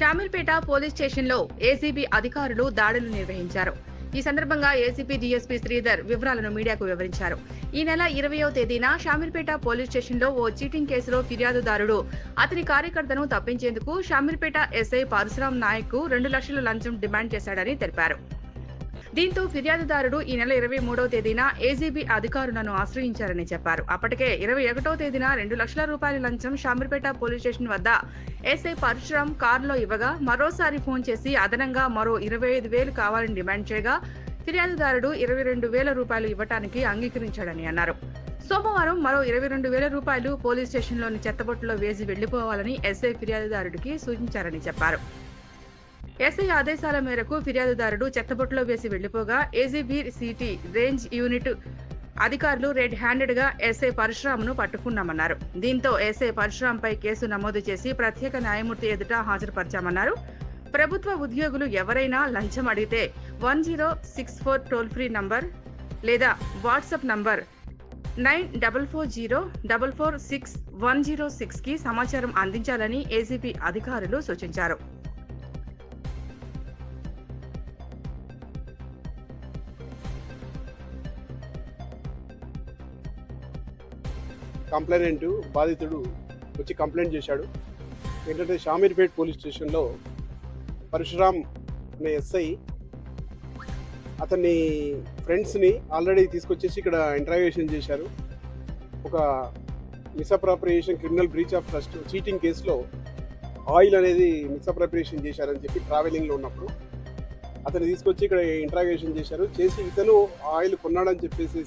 Shamirpet police స్టేషన్లో ACB అధికారులు దాడులు నిర్వహించారు. ఈ సందర్భంగా ఏసీపీ డీఎస్పీ శ్రీధర్ వివరాలను మీడియాకు వివరించారు. ఈ నెల ఇరవయో తేదీన షామీర్పేట పోలీస్ స్టేషన్లో ఓ చీటింగ్ కేసులో ఫిర్యాదుదారుడు అతని కార్యకర్తను తప్పించేందుకు షామీర్పేట ఎస్ఐ పరశురాం నాయక్ రెండు లక్షల లంచం డిమాండ్ చేశాడని తెలిపారు. దీంతో ఫిర్యాదుదారుడు ఈ నెల ఇరవై మూడవ తేదీన ఏజీబీ అధికారులను ఆశ్రయించారని చెప్పారు. అప్పటికే ఇరవై ఒకటో తేదీన రెండు లక్షల రూపాయల లంచం షామీర్పేట పోలీస్ స్టేషన్ వద్ద ఎస్ఐ పరశురామ్ కారులో ఇవ్వగా మరోసారి ఫోన్ చేసి అదనంగా మరో ఇరవై ఐదు వేలు కావాలని డిమాండ్ చేయగా ఫిర్యాదుదారుడు ఇరవై రెండు వేల రూపాయలు ఇవ్వటానికి అంగీకరించాడని అన్నారు. సోమవారం మరో ఇరవై రెండు వేల రూపాయలు పోలీస్ స్టేషన్లోని చెత్తబొట్టులో వేసి వెళ్ళిపోవాలని ఎస్ఐ ఫిర్యాదుదారుడికి సూచించారని చెప్పారు. ఎస్ఐ ఆదేశాల మేరకు ఫిర్యాదుదారుడు చెత్తబొట్టులో వేసి వెళ్ళిపోగా ఏజీబీ సిటీ రేంజ్ యూనిట్ అధికారులు రెడ్ హ్యాండెడ్గా ఎస్ఐ పరశురామ్ను పట్టుకున్నామన్నారు. దీంతో ఎస్ఐ పరశురాంపై కేసు నమోదు చేసి ప్రత్యేక న్యాయమూర్తి ఎదుట హాజరుపరిచామన్నారు. ప్రభుత్వ ఉద్యోగులు ఎవరైనా లంచం అడిగితే one zero six four toll free number లేదా WhatsApp number nine double four zero double four six one zero సిక్స్కి సమాచారం అందించాలని ఏసీపీ అధికారులు సూచించారు. కంప్లైనెంట్ బాధితుడు వచ్చి కంప్లైంట్ చేశాడు. ఏంటంటే షామీర్పేట్ పోలీస్ స్టేషన్లో పరశురామ్ అనే ఎస్ఐ అతన్ని ఫ్రెండ్స్ని ఆల్రెడీ తీసుకొచ్చేసి ఇక్కడ ఇంటరాగేషన్ చేశారు. ఒక misappropriation criminal breach of trust cheating కేసులో ఆయిల్ అనేది మిస్అప్రాప్రియేషన్ చేశారని చెప్పి ట్రావెలింగ్లో ఉన్నప్పుడు అతన్ని తీసుకొచ్చి ఇక్కడ ఇంటరాగేషన్ చేశారు. చేసి ఇతను ఆయిల్ కొన్నాడని చెప్పేసి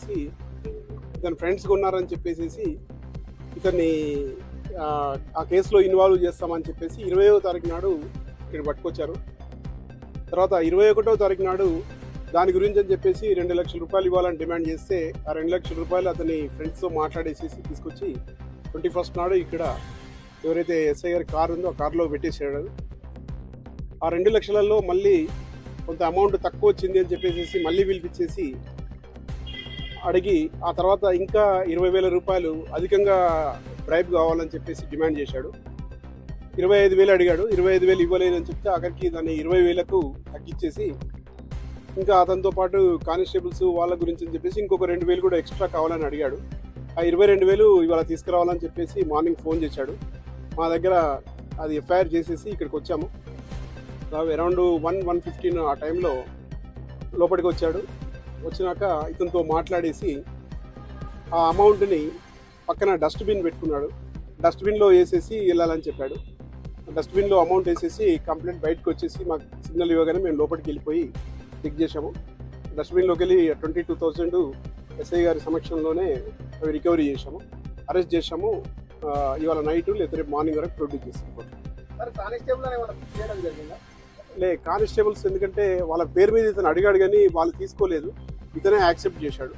ఇతని ఫ్రెండ్స్ కొన్నారని చెప్పేసి ఇతన్ని ఆ, కేసులో ఇన్వాల్వ్ చేస్తామని చెప్పేసి ఇరవయో తారీఖు నాడు ఇక్కడ పట్టుకొచ్చారు. తర్వాత ఇరవై ఒకటో తారీఖు నాడు దాని గురించి అని చెప్పేసి రెండు లక్షల రూపాయలు ఇవ్వాలని డిమాండ్ చేస్తే ఆ రెండు లక్షల రూపాయలు అతని ఫ్రెండ్స్తో మాట్లాడేసేసి తీసుకొచ్చి ట్వంటీ ఫస్ట్ నాడు ఇక్కడ ఎవరైతే ఎస్ఐ గారి కార్ ఉందో ఆ కార్లో పెట్టేసాడు ఆ రెండు లక్షలలో మళ్ళీ కొంత అమౌంట్ తక్కువ వచ్చింది అని చెప్పేసి మళ్ళీ పిలిపించేసి అడిగి ఆ తర్వాత ఇంకా ఇరవై వేల రూపాయలు అధికంగా బ్రైబ్ కావాలని చెప్పేసి డిమాండ్ చేశాడు. ఇరవై ఐదు వేలు అడిగాడు. ఇరవై ఐదు వేలు ఇవ్వలేదని చెప్తే అక్కడికి దాన్ని ఇరవై వేలకు తగ్గించేసి ఇంకా అతనితో పాటు కానిస్టేబుల్స్ వాళ్ళ గురించి అని చెప్పేసి ఇంకొక రెండు వేలు కూడా ఎక్స్ట్రా కావాలని అడిగాడు. ఆ ఇరవై రెండు వేలు ఇవాళ తీసుకురావాలని చెప్పేసి మార్నింగ్ ఫోన్ చేశాడు. మా దగ్గర అది ఎఫ్ఐఆర్ చేసేసి ఇక్కడికి వచ్చాము. అరౌండ్ వన్ వన్ ఫిఫ్టీన్ ఆ టైంలో లోపలికి వచ్చాడు. వచ్చినాక ఇతనితో మాట్లాడేసి ఆ అమౌంట్ని పక్కన డస్ట్బిన్ పెట్టుకున్నాడు. డస్ట్బిన్లో వేసేసి వెళ్ళాలని చెప్పాడు. డస్ట్బిన్లో అమౌంట్ వేసేసి కంప్లైంట్ బయటకు వచ్చేసి మాకు సిగ్నల్ ఇవ్వగానే మేము లోపలికి వెళ్ళిపోయి చెక్ చేసాము డస్ట్బిన్లోకి వెళ్ళి ట్వంటీ టూ థౌజండ్ ఎస్ఐ గారి సమక్షంలోనే అవి రికవరీ చేసాము అరెస్ట్ చేసాము ఆ, ఇవాళ నైట్ లేదా రేపు మార్నింగ్ వరకు ప్రొడ్యూస్ చేసాము లే కానిస్టేబుల్స్ ఎందుకంటే వాళ్ళ పేరు మీద ఇతను అడిగాడు కానీ వాళ్ళు తీసుకోలేదు. ఇతనే యాక్సెప్ట్ చేశాడు.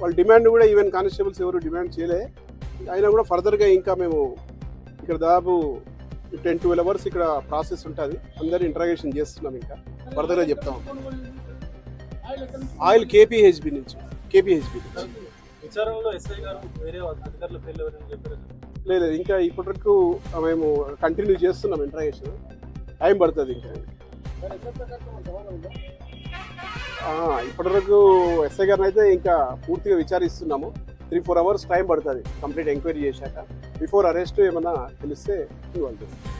వాళ్ళ డిమాండ్ కూడా ఈవెన్ కానిస్టేబుల్స్ ఎవరు డిమాండ్ చేయలే. అయినా కూడా ఫర్దర్గా ఇంకా మేము ఇక్కడ దాదాపు టెన్ ట్వెల్వ్ అవర్స్ ఇక్కడ ప్రాసెస్ ఉంటుంది. అందరు ఇంటరాగేషన్ చేస్తున్నాం ఇంకా. ఫర్దర్గా చెప్తాం. ఆయిల్ కేపీహెచ్బి నుంచి కేపీహెచ్బి నుంచి. లేదు ఇంకా ఇప్పటివరకు మేము కంటిన్యూ చేస్తున్నాం ఇంటరాగేషన్ టైం పడుతుంది ఇంకా. ఇప్పటివరకు ఎస్ఐ గారిని అయితే ఇంకా పూర్తిగా విచారిస్తున్నాము. త్రీ ఫోర్ అవర్స్ టైం పడుతుంది. కంప్లీట్ ఎంక్వైరీ చేశాక. బిఫోర్ అరెస్ట్ ఏమైనా తెలిస్తే ఇన్వాల్వ్ చేస్తాం